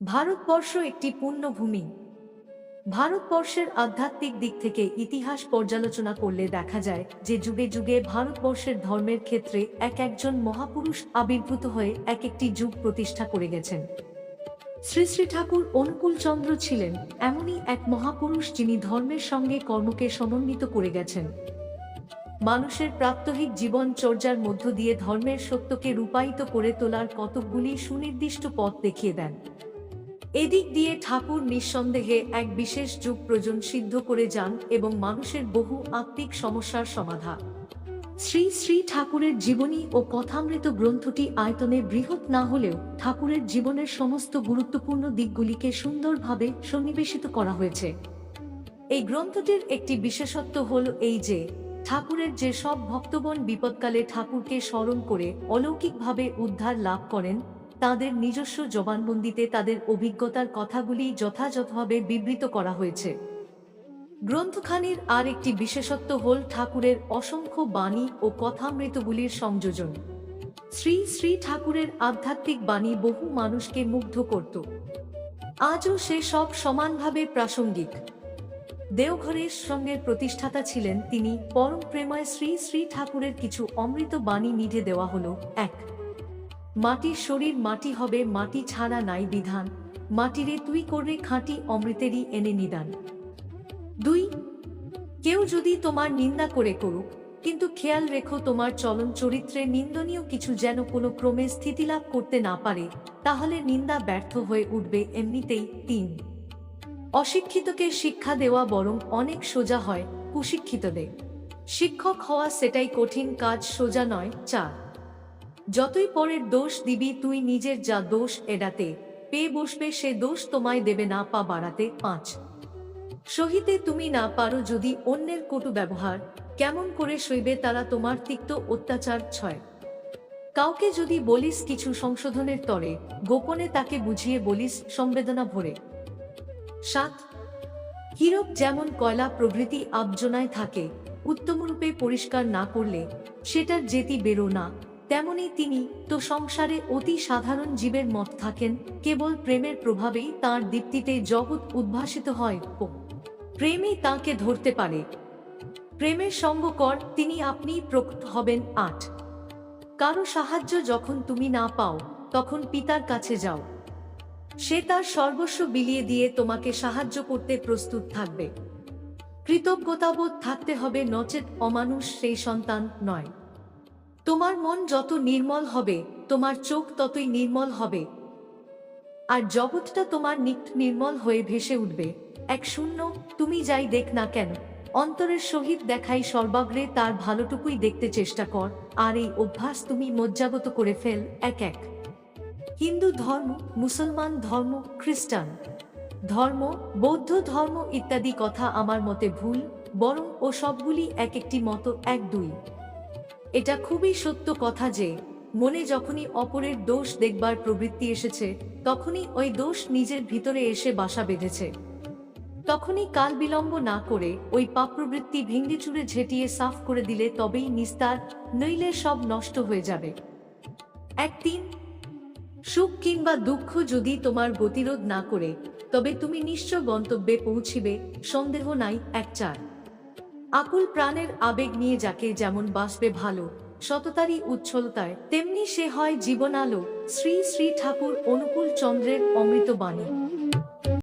ভারতবর্ষ একটি পুণ্যভূমি ভারতবর্ষের আধ্যাত্মিক দিক থেকে ইতিহাস পর্যালোচনা করলে দেখা যায় যে যুগে যুগে ভারতবর্ষের ধর্মের ক্ষেত্রে এক একজন মহাপুরুষ আবির্ভূত হয়ে এক একটি যুগ প্রতিষ্ঠা করে গেছেন। শ্রী শ্রী ঠাকুর অনুকূলচন্দ্র ছিলেন এমনই এক মহাপুরুষ যিনি ধর্মের সঙ্গে কর্মকে সমন্বিত করে গেছেন। মানুষের প্রাত্যহিক জীবন চর্যার মধ্য দিয়ে ধর্মের সত্যকে রূপায়িত করে তোলার কতকগুলি সুনির্দিষ্ট পথ দেখিয়ে দেন। এদিক দিয়ে ঠাকুর নিঃসন্দেহে এক বিশেষ যুগ প্রয়োজন সিদ্ধ করে যান এবং মানুষের বহু আত্মিক সমস্যার সমাধান। শ্রী শ্রী ঠাকুরের জীবনী ও কথামৃত গ্রন্থটি আয়তনে বৃহৎ না হলেও ঠাকুরের জীবনের সমস্ত গুরুত্বপূর্ণ দিকগুলিকে সুন্দরভাবে সন্নিবেশিত করা হয়েছে। এই গ্রন্থটির একটি বিশেষত্ব হল এই যে, ঠাকুরের যে সব ভক্তগণ বিপদকালে ঠাকুরকে স্মরণ করে অলৌকিকভাবে উদ্ধার লাভ করেন তাদের নিজস্ব জবানবন্দিতে তাদের অভিজ্ঞতার কথাগুলি যথাযথভাবে বিবৃত করা হয়েছে। গ্রন্থখানির আর একটি বিশেষত্ব হল ঠাকুরের অসংখ্য বাণী ও কথামৃতগুলির সংযোজন। শ্রী শ্রী ঠাকুরের আধ্যাত্মিক বাণী বহু মানুষকে মুগ্ধ করত। আজও সে সব সমানভাবে প্রাসঙ্গিক। দেওঘরের সঙ্গের প্রতিষ্ঠাতা ছিলেন তিনি, পরম প্রেময় শ্রী শ্রী ঠাকুরের কিছু অমৃত বাণী নিধে দেওয়া হলো। এক মাটির শরীর মাটি হবে, মাটি ছাড়া নাই বিধান। মাটিরে তুই করে খাঁটি অমৃতেরই এনে নিদান। দুই, কেউ যদি তোমার নিন্দা করে করুক, কিন্তু খেয়াল রেখো তোমার চলন চরিত্রে নিন্দনীয় কিছু যেন কোনো ক্রমে স্থিতিলাভ করতে না পারে, তাহলে নিন্দা ব্যর্থ হয়ে উঠবে এমনিতেই তিন। অশিক্ষিতকে শিক্ষা দেওয়া বরং অনেক সোজা হয়, কুশিক্ষিতদের। শিক্ষক হওয়া সেটাই কঠিন কাজ, সোজা নয়, চার। যতই পরের দোষ দিবি, তুই নিজের যা দোষ এড়াতে, পেয়ে বসবে সে দোষ তোমায় দেবে না পা বাড়াতে। পাঁচ। সহিতে তুমি না পারো যদি অন্যের কটু ব্যবহার, কেমন করে সইবে তারা তোমার তিক্ত অত্যাচার। ছয়। কাউকে যদি বলিস কিছু সংশোধনের তরে, গোপনে তাকে বুঝিয়ে বলিস সংবেদনা ভরে। সাত। হীরক যেমন কয়লা প্রভৃতি আবজনায় থাকে, উত্তমরূপে পরিষ্কার না করলে সেটার যেতি বেরো না তেমনি তিনি তো সংসারে অতি সাধারণ জীবের মত থাকেন, কেবল প্রেমের প্রভাবেই তার দীপ্তিতে জগৎ উদ্ভাসিত হয়। ও প্রেমই তাকে ধরতে পারে। প্রেমের সঙ্গ কর, তিনি আপনিই প্রকট হবেন আট। কারও সাহায্য যখন তুমি না পাও, তখন পিতার কাছে যাও। সে তার সর্বস্ব বিলিয়ে দিয়ে তোমাকে সাহায্য করতে প্রস্তুত থাকবে। কৃতজ্ঞতাবোধ থাকতে হবে নচেত অমানুষ সেই সন্তান নয়। তোমার মন যত নির্মল হবে, তোমার চোখ ততই নির্মল হবে। আর জগৎটা তোমার নিকট নির্মল হয়ে ভেসে উঠবে। এক শূন্য, তুমি যাই দেখ না কেন, অন্তরের সহিত দেখাই সর্বাগ্রে তার ভালোটুকুই দেখতে চেষ্টা কর, আর এই অভ্যাস তুমি মজ্জাগত করে ফেল, এক এক। হিন্দু ধর্ম, মুসলমান ধর্ম, খ্রিস্টান। ধর্ম, বৌদ্ধ ধর্ম ইত্যাদি কথা আমার মতে ভুল, বরং ও সবগুলি এক একটি মতো, এক দুই। এটা খুবই সত্য কথা যে, মনে যখনই অপরের দোষ দেখবার প্রবৃত্তি এসেছে, তখনই ওই দোষ নিজের ভিতরে এসে বাসা বেঁধেছে। তখনই কাল বিলম্ব না করে ওই পাপ প্রবৃত্তি ভেঙ্গে চুরে ঝেঁটিয়ে সাফ করে দিলে তবেই নিস্তার, নইলে সব নষ্ট হয়ে যাবে। এক তিন সুখ কিংবা দুঃখ যদি তোমার গতিরোধ না করে, তবে তুমি নিশ্চয় গন্তব্যে পৌঁছিবে, সন্দেহ নাই, এক চার। আকুল প্রাণের আবেগ নিয়ে যাকে যেমন বাসবে ভালো, সততারই উচ্ছলতায়, তেমনি সে হয় জীবনালো শ্রী শ্রী ঠাকুর অনুকূল চন্দ্রের অমৃত বাণী।